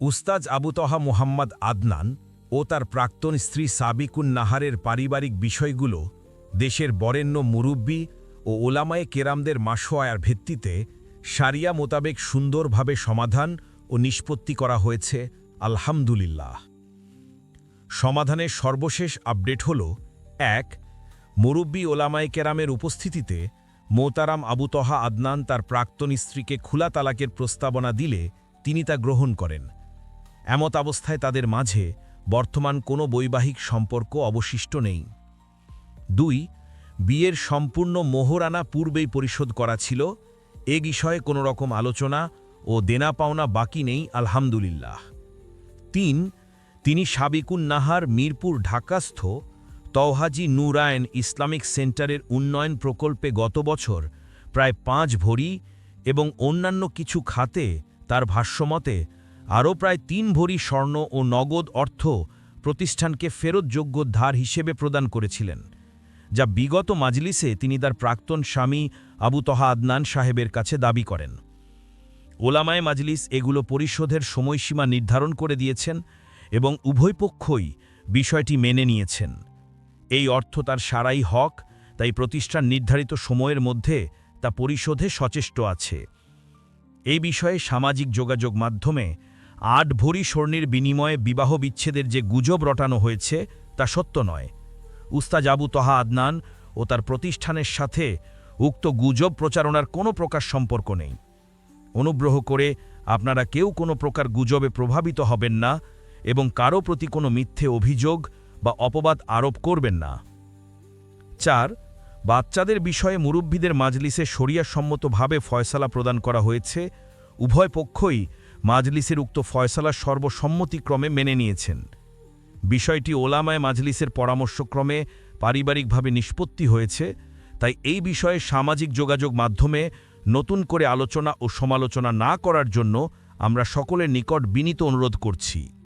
উস্তাজ আবুতহা মোহাম্মদ আদনান ও তার প্রাক্তন স্ত্রী সাবিকুন নাহারের পারিবারিক বিষয়গুলো দেশের বরেণ্য মুরব্বী ও ওলামায়ে কেরামদের মাসোয়ার ভিত্তিতে সারিয়া মোতাবেক সুন্দরভাবে সমাধান ও নিষ্পত্তি করা হয়েছে, আলহামদুলিল্লাহ। সমাধানের সর্বশেষ আপডেট হল, এক, মুরব্বী ওলামায়ে কেরামের উপস্থিতিতে মোতারাম আবুতহা আদনান তার প্রাক্তন স্ত্রীকে খোলা তালাকের প্রস্তাবনা দিলে তিনি তা গ্রহণ করেন। এমত অবস্থায় তাদের মাঝে বর্তমান কোনো বৈবাহিক সম্পর্ক অবশিষ্ট নেই। দুই, বিয়ের সম্পূর্ণ মোহরানা পূর্বেই পরিশোধ করা ছিল। এ বিষয়ে কোনো রকম আলোচনা ও দেনা পাওনা বাকি নেই, আলহামদুলিল্লাহ। তিন, তিনি সাবিকুন নাহার মিরপুর ঢাকাস্থ তওহাজি নুরায়ন ইসলামিক সেন্টারের উন্নয়ন প্রকল্পে গত বছর প্রায় পাঁচ ভরি এবং অন্যান্য কিছু খাতে তার ভাষ্যমতে আরও প্রায় তিন ভরি স্বর্ণ ও নগদ অর্থ প্রতিষ্ঠানকে ফেরতযোগ্য ধার হিসেবে প্রদান করেছিলেন, যা বিগত মাজলিসে তিনি তার প্রাক্তন স্বামী আবু তহা আদনান সাহেবের কাছে দাবি করেন। ওলামায় মাজলিস এগুলো পরিশোধের সময়সীমা নির্ধারণ করে দিয়েছেন এবং উভয় পক্ষই বিষয়টি মেনে নিয়েছেন। এই অর্থ তার সারাই হক, তাই প্রতিষ্ঠান নির্ধারিত সময়ের মধ্যে তা পরিশোধে সচেষ্ট আছে। এই বিষয়ে সামাজিক যোগাযোগ মাধ্যমে আট ভরি স্বর্ণের বিনিময়ে বিবাহ বিচ্ছেদের যে গুজব রটানো হয়েছে তা সত্য নয়। উস্তাজ আবু তহা আদনান ও তার প্রতিষ্ঠানের সাথে উক্ত গুজব প্রচারণার কোনো প্রকার সম্পর্ক নেই। অনুগ্রহ করে আপনারা কেউ কোনো প্রকার গুজবে প্রভাবিত হবেন না এবং কারও প্রতি কোনো মিথ্যে অভিযোগ বা অপবাদ আরোপ করবেন না। চার, বাচ্চাদের বিষয়ে মুরব্বীদের মাজলিসে শরিয়াসম্মতভাবে ফয়সালা প্রদান করা হয়েছে। উভয় পক্ষই মাজলিসের উক্ত ফয়সালা সর্বসম্মতিক্রমে মেনে নিয়েছেন। বিষয়টি ওলামায় মাজলিসের পরামর্শক্রমে পারিবারিকভাবে নিষ্পত্তি হয়েছে, তাই এই বিষয়ে সামাজিক যোগাযোগ মাধ্যমে নতুন করে আলোচনা ও সমালোচনা না করার জন্য আমরা সকলের নিকট বিনীত অনুরোধ করছি।